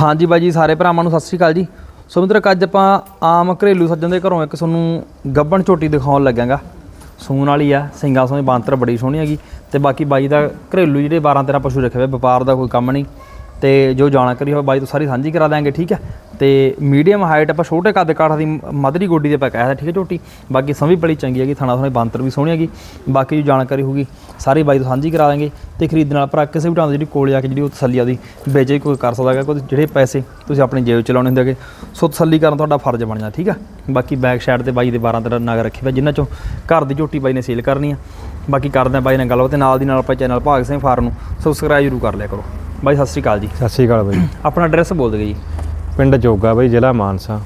ਹਾਂਜੀ ਬਾਈ ਜੀ, ਸਾਰੇ ਭਰਾਵਾਂ ਨੂੰ ਸਤਿ ਸ਼੍ਰੀ ਅਕਾਲ ਜੀ। ਸੋ ਮਿੱਤਰੋ, ਅੱਜ ਆਪਾਂ ਆਮ ਘਰੇਲੂ ਸੱਜਣ ਦੇ ਘਰੋਂ ਇੱਕ ਤੁਹਾਨੂੰ ਗੱਬਣ ਝੋਟੀ ਦਿਖਾਉਣ ਲੱਗਾਂਗਾ। ਸੂਣ ਵਾਲੀ ਆ ਸਿੰਘਾਂ ਸੋਹਣੀ, ਬਾਂਤਰ ਬੜੀ ਸੋਹਣੀ ਹੈਗੀ। ਤੇ ਬਾਕੀ ਬਾਈ ਦਾ ਘਰੇਲੂ ਜਿਹੜੇ 12 13 ਪਸ਼ੂ ਰੱਖੇ ਹੋਏ, ਵਪਾਰ ਦਾ ਕੋਈ ਕੰਮ ਨਹੀਂ। ਤੇ ਜੋ ਜਾਣਕਾਰੀ ਹੋਵੇ, ਬਾਈ ਤੋਂ ਸਾਰੀ ਸਾਂਝੀ ਕਰਾ ਦਾਂਗੇ ਠੀਕ ਹੈ? ਤੇ ਮੀਡੀਅਮ ਹਾਈਟ ਆਪਾਂ ਛੋਟੇ ਕੱਦ ਕਾਠ ਦੀ ਮਧਰੀ ਗੋਡੀ ਦੇ ਪਾ ਕਹਿਆ ਠੀਕ ਹੈ ਝੋਟੀ ਬਾਕੀ ਸੰਭੀ ਬੜੀ ਚੰਗੀ ਹੈਗੀ, ਥਣਾ ਥਾਣੇ ਬਾਂਤਰ ਵੀ ਸੋਹਣੀ ਹੈਗੀ। ਬਾਕੀ ਜੋ ਜਾਣਕਾਰੀ ਹੋਊਗੀ ਸਾਰੀ ਬਾਈ ਤੋਂ ਸਾਂਝੀ ਕਰਾ ਦਾਂਗੇ ਤੇ ਖਰੀਦਣ ਵਾਲਾ ਭਰਾ ਕਿਸੇ ਵੀ ਟਾਈਮ ਜਿਹੜੀ ਕੋਲ ਜਾ ਕੇ ਜਿਹੜੀ ਉਹ ਤਸੱਲੀ ਆਦੀ ਵੇਚੇ ਕੋਈ ਕਰ ਸਕਦਾ ਹੈਗਾ ਕੋਈ ਜਿਹੜੇ ਪੈਸੇ ਤੁਸੀਂ ਆਪਣੀ ਜੇਬ ਚ ਲਾਉਣੇ ਹੁੰਦੇ ਹੈਗੇ। ਸੋ ਤਸੱਲੀ ਕਰਨ ਤੁਹਾਡਾ ਫਰਜ਼ ਬਣ ਜਾਂਦਾ ਠੀਕ ਆ? ਬਾਕੀ ਬੈਕ ਸਾਈਡ ਤੇ ਬਾਈ ਦੇ 12 13 ਨਗ ਰੱਖੇ ਹੋਏ ਜਿਨ੍ਹਾਂ ਚੋਂ ਘਰ ਦੀ ਝੋਟੀ ਬਾਈ ਨੇ ਸੇਲ ਕਰਨੀ ਆ। ਬਾਕੀ ਕਰਦੇ ਆ ਬਾਈ ਨਾਲ ਗੱਲਬਾਤ ਤੇ ਨਾਲ ਦੀ ਨਾਲ ਆਪਾਂ ਚੈਨਲ ਭਾਗ ਸਿੰਘ ਫਾਰਮ ਨੂੰ ਸਬਸਕ੍ਰਾਈਬ ਜ਼ਰੂਰ ਕਰ ਲਿਆ ਕਰੋ। ਬਾਈ ਸਤਿ ਸ਼੍ਰੀ ਅਕਾਲ ਜੀ। ਸਤਿ ਸ਼੍ਰੀ ਅਕਾਲ ਬਾਈ। ਆਪਣਾ ਐਡਰੈਸ ਬੋਲ ਦਿਓ ਜੀ। ਪਿੰਡ ਜੋਗਾ ਬਾਈ ਜ਼ਿਲ੍ਹਾ ਮਾਨਸਾ।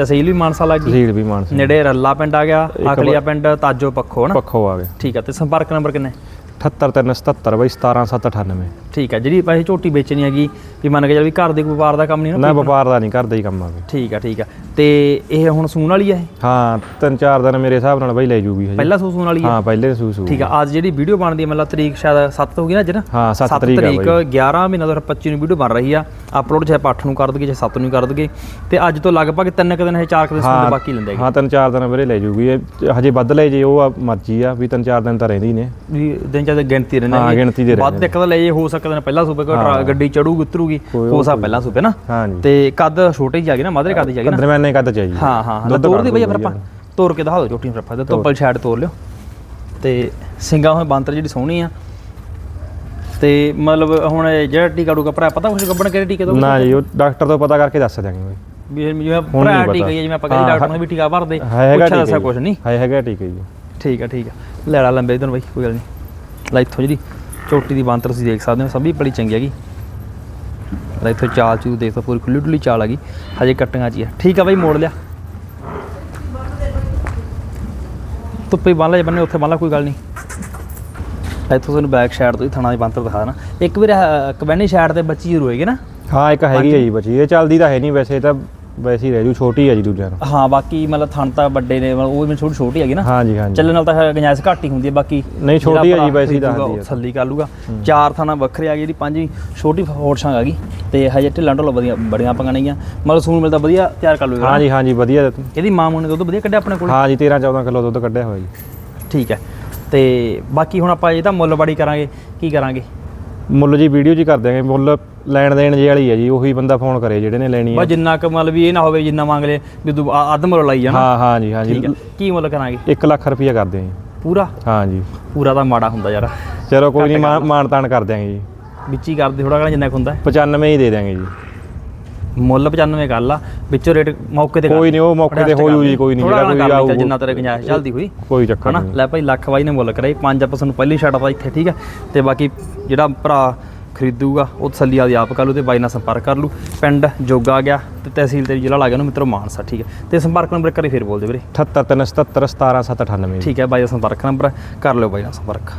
ਤਹਿਸੀਲ ਵੀ ਮਾਨਸਾ ਲੱਗ ਗਈ? ਤਹਿਸੀਲ ਵੀ ਮਾਨਸਾ। ਨੇੜੇ ਰੱਲਾ ਪਿੰਡ ਆ ਗਿਆ ਆਕਲੀਆ ਪਿੰਡ ਤਾਜੋ ਪੱਖੋ ਹਨਾ? ਪੱਖੋ ਆ ਗਿਆ। ਠੀਕ ਆ ਤੇ ਸੰਪਰਕ ਨੰਬਰ ਕਿੰਨਾ ਹੈ? 78377 ਬਾਈ 17798 ਠੀਕ ਆ ਜਿਹੜੀ ਪੈਸੇ ਝੋਟੀ ਵੇਚਣੀ ਹੈਗੀ ਵੀ ਮੰਨ ਕੇ ਚੱਲ ਵੀ ਘਰ ਦੇ ਵਪਾਰ ਦਾ ਕੰਮ ਨਹੀਂ ਨਾ ਨਾ ਵਪਾਰ ਦਾ ਨਹੀਂ ਕਰਦਾ ਹੀ ਕੰਮ ਆ ਠੀਕ ਆ ਠੀਕ ਆ। ਤੇ ਇਹ ਹੁਣ ਸੂਣ ਵਾਲੀ ਇਹ? ਹਾਂ ਤਿੰਨ ਚਾਰ ਦਿਨ ਮੇਰੇ ਹਿਸਾਬ ਨਾਲ ਬਾਈ ਲੈ ਜੂਗੀ ਹਜੇ। ਪਹਿਲਾ ਸੂਣ ਵਾਲੀ ਆ? ਹਾਂ ਪਹਿਲੇ ਸੂ ਸੂ ਠੀਕ ਆ ਅੱਜ ਜਿਹੜੀ ਵੀਡੀਓ ਬਣਦੀ ਹੈ ਮਤਲਬ ਤਰੀਕ ਸ਼ਾਇਦ 7 ਹੋ ਗਈ ਨਾ ਅੱਜ ਨਾ? ਹਾਂ 7 7 ਤਰੀਕ ਆ ਤਰੀਕ ਬਾਈ। 11 ਮਹੀਨਾ 2025 ਨੂੰ ਵੀਡੀਓ ਬਣ ਰਹੀ ਆ। ਅਪਲੋਡ ਚਾਹੇ 8 ਨੂੰ ਕਰ ਦਗੇ ਚਾਹੇ 7 ਨੂੰ ਕਰ ਦਗੇ ਤੇ ਅੱਜ ਤੋਂ ਲਗਭਗ ਤਿੰਨ ਕੁ ਦਿਨ ਇਹ ਚਾਰ ਕੁ ਦਿਨ ਦੇ ਬਾਕੀ ਲੈਂਦੇ ਹੈਗੇ। ਹਾਂ ਤਿੰਨ ਚਾਰ ਦਿਨ ਵੀਰੇ ਲੈ ਜੂਗੀ। ਇਹ ਹਜੇ ਵੱਧ ਲੈ ਜੇ ਉਹ ਆ ਮਰਜ਼ੀ ਆ ਵੀ ਤਿੰਨ ਚਾਰ ਦਿਨ ਤਾਂ ਰਹਿੰਦੀ ਨੇ। ਵੀ ਦਿਨ ਚ ਗਿਣਤੀ ਰਹਿੰਦੇ ਹਾਂ। ਗਿਣਤੀ ਦੇ ਵੱਧ ਇੱਕ ਤਾਂ ਲੈ ਜੇ ਹੋ ਸਕਦਾ ਨੇ ਪਹਿਲਾ ਸੂਬੇ ਕੋ ਗੱਡੀ ਚੜੂਗੀ ਉਤਰੂਗੀ ਹੋ ਸਕਦਾ ਪਹਿਲਾ ਸੂਬੇ ਨਾ। ਤੇ ਕੱਦ ਛੋਟੇ ਹੀ ਜਾਗੇ ਨਾ ਮਧਰੇ ਕੱਦ ਜਾਗੇ ਨਾ। ਦਰਮਿਆਨੇ ਕੱਦ ਚਾਹੀਏ ਹਾਂ ਹਾਂ ਹਾਂ ਤੋਰ ਦੀ ਬਈ ਫਿਰ ਆਪਾਂ। ਤੋਰ ਕੇ ਦਿਖਾ ਦਿਓ ਝੋਟੀ ਫਿਰ ਆਪਾਂ ਤੋਪਲ ਛਾੜ ਤੋਰ ਲਿਓ। ਤੇ ਸਿੰਘਾਂ ਹੋਏ ਬਾਂਤਰ ਜਿਹੜੀ ਸੋਹਣੀ ਆ ਤੇ ਮਤਲਬ ਹੁਣ ਇਹ ਜਿਹੜਾ ਟੀਕਾ ਡੂਕਾ ਭਰਾ ਪਤਾ ਕੁਛ ਗੱਬਣ ਕਿਹੜੇ ਟੀਕੇ ਤੋਂ ਨਾ ਜੀ ਉਹ ਡਾਕਟਰ ਤੋਂ ਪਤਾ ਕਰਕੇ ਦੱਸ ਦਿਆਂਗੇ ਬਾਈ। ਵੀ ਜਿਵੇਂ ਭਰਾ। ਟੀਕਾ ਹੀ ਜਿਵੇਂ ਆਪਾਂ ਕਹਿੰਦੇ ਡਾਕਟਰ ਨੂੰ ਵੀ ਟੀਕਾ ਭਰਦੇ ਹੈ ਹੈਗਾ ਪੁੱਛਿਆ ਦੱਸਿਆ ਕੁਛ ਨਹੀਂ। ਹੈ ਹੈਗਾ ਹੈ ਜੀ। ਠੀਕ ਆ ਠੀਕ ਆ। ਲੈ ਲਾ ਲੰਬੇ ਇਧਰ ਬਈ ਕੋਈ ਗੱਲ ਨਹੀਂ। ਲੈ ਇੱਥੋਂ ਜਿਹੜੀ ਚੋਟੀ ਦੀ ਬਾਂਤਰ ਤੁਸੀਂ ਦੇਖ ਸਕਦੇ ਹੋ ਸਭ ਵੀ ਬੜੀ ਚੰਗੀ ਹੈਗੀ। ਲੈ ਇੱਥੋਂ ਚਾਲ ਚੂ ਦੇਖ ਤਾਂ ਪੂਰੀ ਖੁੱਲੀ ਡੁੱਲੀ ਚਾਲ ਹੈਗੀ ਹਜੇ ਕੱਟੀਆਂ ਚ ਹੀ ਆ। ਠੀਕ ਆ ਬਈ ਮੋੜ ਲਿਆ। ਧੁੱਪੇ ਬੰਨ ਲੈ ਬੰਨੇ ਉੱਥੇ ਬੰਨ ਲਾ ਕੋਈ ਗੱਲ ਨਹੀਂ। ਇੱਥੋਂ ਤੁਹਾਨੂੰ ਬੈਕ ਸਾਈਡ ਤੋਂ ਹੀ ਥਣਾ ਦੀ ਬਾਂਤਰ ਦਿਖਾ ਦੇਣਾ। ਇੱਕ ਵੀਰ ਕਵੈਨੀ ਸਾਈਡ ਤੇ ਬੱਚੀ ਜ਼ਰੂਰ ਹੋਏਗੀ ਨਾ? ਹਾਂ ਇੱਕ ਹੈਗੀ ਹੈ ਜੀ ਬੱਚੀ। ਇਹ ਚੱਲਦੀ ਤਾਂ ਹੈ ਨਹੀਂ ਵੈਸੇ ਇਹ ਤਾਂ ਵੈਸੇ ਹੀ ਰਹਿ ਜੂ ਛੋਟੀ ਹੈ ਜੀ ਦੂਜਿਆਂ ਨੂੰ। ਹਾਂ ਬਾਕੀ ਮਤਲਬ ਥਣ ਤਾਂ ਵੱਡੇ ਨੇ ਮਤਲਬ ਉਹ ਵੀ ਛੋਟੀ ਛੋਟੀ ਹੈਗੀ ਨਾ। ਹਾਂਜੀ ਹਾਂਜੀ। ਚੱਲਣ ਨਾਲ ਤਾਂ ਗੁੰਜਾਇਸ਼ ਘੱਟ ਹੀ ਹੁੰਦੀ ਹੈ ਬਾਕੀ ਨਹੀਂ, ਛੋਟੀ ਹੈ ਜੀ, ਵੈਸੇ ਹੀ ਦੱਸਦੀ ਹੈ। ਤਸੱਲੀ ਕਰ ਲੂਗਾ। ਚਾਰ ਥਾਣਾ ਵੱਖਰੇ ਆ ਗਈ ਜਿਹੜੀ ਪੰਜਵੀਂ ਛੋਟੀ ਹੋਰਸ਼ਾਂ ਆ ਗਈ। ਤੇ ਹਜੇ ਢਿੱਲਾਂ ਢੋਲਾਂ ਵਧੀਆ ਬੜੀਆਂ ਪਕਾਣੀਆਂ ਮਤਲਬ ਸੂਣ ਮਿਲਦਾ ਵਧੀਆ ਤਿਆਰ ਕਰ ਲੂਗਾ। ਹਾਂਜੀ ਹਾਂਜੀ ਵਧੀਆ ਇਹਦੀ ਮਾਂ ਮੂੰਹ ਨੇ ਦੁੱਧ ਵਧੀਆ ਕੱਢਿਆ ਆਪਣੇ ਕੋਲ? ਹਾਂ ਜੀ 13 14 ਕਿਲੋ ਦੁੱਧ ਕੱਢਿਆ ਹੋਇਆ ਜੀ। ਠੀਕ ਹੈ। ਤੇ ਬਾਕੀ ਹੁਣ ਆਪਾਂ ਇਹਦਾ ਮੁੱਲ ਬਾੜੀ ਕਰਾਂਗੇ ਕੀ ਕਰਾਂਗੇ? ਮੁੱਲ ਜੀ ਵੀਡੀਓ ਜੀ ਕਰ ਦਿਆਂਗੇ ਮੁੱਲ ਲੈਣ ਦੇਣ ਜੇ ਵਾਲੀ ਹੈ ਜੀ ਉਹੀ ਬੰਦਾ ਫੋਨ ਕਰੇ ਜਿਹੜੇ ਨੇ ਲੈਣੀ ਬਸ ਹੈ ਜਿੰਨਾ ਕੁ ਮਤਲਬ ਵੀ ਇਹ ਨਾ ਹੋਵੇ ਜਿੰਨਾ ਮੰਗ ਲੇ ਵੀ ਤੂੰ ਅੱਧ ਮੁੱਲ ਲਾਈ ਜਾਣਾ ਹਾਂ ਹਾਂ ਜੀ ਹਾਂ ਜੀ। ਕੀ ਮੁੱਲ ਕਰਾਂਗੇ? 1 ਲੱਖ ਰੁਪਈਆ ਕਰਦੇ ਆਂ ਜੀ ਪੂਰਾ? ਹਾਂ ਜੀ। ਪੂਰਾ ਤਾਂ ਮਾੜਾ ਹੁੰਦਾ ਯਾਰ। ਚਲੋ ਕੋਈ ਨਹੀਂ ਮਾਨ ਤਾਨ ਕਰ ਦਿਆਂਗੇ ਜੀ। ਵਿੱਚ ਹੀ ਕਰਦੇ ਥੋੜਾ ਜਿੰਨਾ ਕੁ ਹੁੰਦਾ। 95 ਹੀ ਦੇ ਦਿਆਂਗੇ ਜੀ। ਮੁੱਲ 95 ਕਰ ਲਾ ਵਿੱਚੋਂ ਰੇਟ ਮੌਕੇ ਤੇ ਕਰ ਕੋਈ ਨਹੀਂ ਉਹ ਮੌਕੇ ਤੇ ਹੋ ਜੂ ਜੀ ਕੋਈ ਨਹੀਂ ਜਿਹੜਾ ਨਾ ਕੋਈ ਆਊ। ਜਿੰਨਾ ਤੇਰੇ ਗੁੰਜਾਇਸ਼ ਚੱਲਦੀ ਹੋਈ। ਕੋਈ ਚੱਕਰ ਨਹੀਂ। ਲੈ ਭਾਈ ਲੱਖ ਬਾਈ ਨੇ ਮੁੱਲ ਕਰਾਈ ਪੰਜ ਆਪਾਂ ਤੁਹਾਨੂੰ ਪਹਿਲੀ ਛੱਡ ਆਪਾਂ ਇੱਥੇ ਠੀਕ ਹੈ? ਤੇ ਬਾਕੀ ਜਿਹੜਾ ਭਰਾ ਖਰੀਦੂਗਾ ਉਹ ਤਸੱਲੀ ਆਦੀ ਆਪ ਕਰ ਲੂ ਤੇ ਬਾਈ ਨਾਲ ਸੰਪਰਕ ਕਰ ਲੂ ਪਿੰਡ ਜੋਗਾ ਆ ਗਿਆ ਤੇ ਤਹਿਸੀਲ ਤੇ ਜ਼ਿਲ੍ਹਾ ਲੱਗ ਗਿਆ ਉਹਨੂੰ ਮਿੱਤਰੋ ਮਾਨਸਾ ਠੀਕ ਹੈ? ਤੇ ਸੰਪਰਕ ਨੰਬਰ ਕਰੀ ਫਿਰ ਬੋਲ ਦੇ ਵੀਰੇ। 78 377 17 798 ਠੀਕ ਹੈ ਬਾਈ ਦਾ ਸੰਪਰਕ ਨੰਬਰ ਕਰ ਲਿਓ ਬਾਈ ਨਾਲ ਸੰਪਰਕ।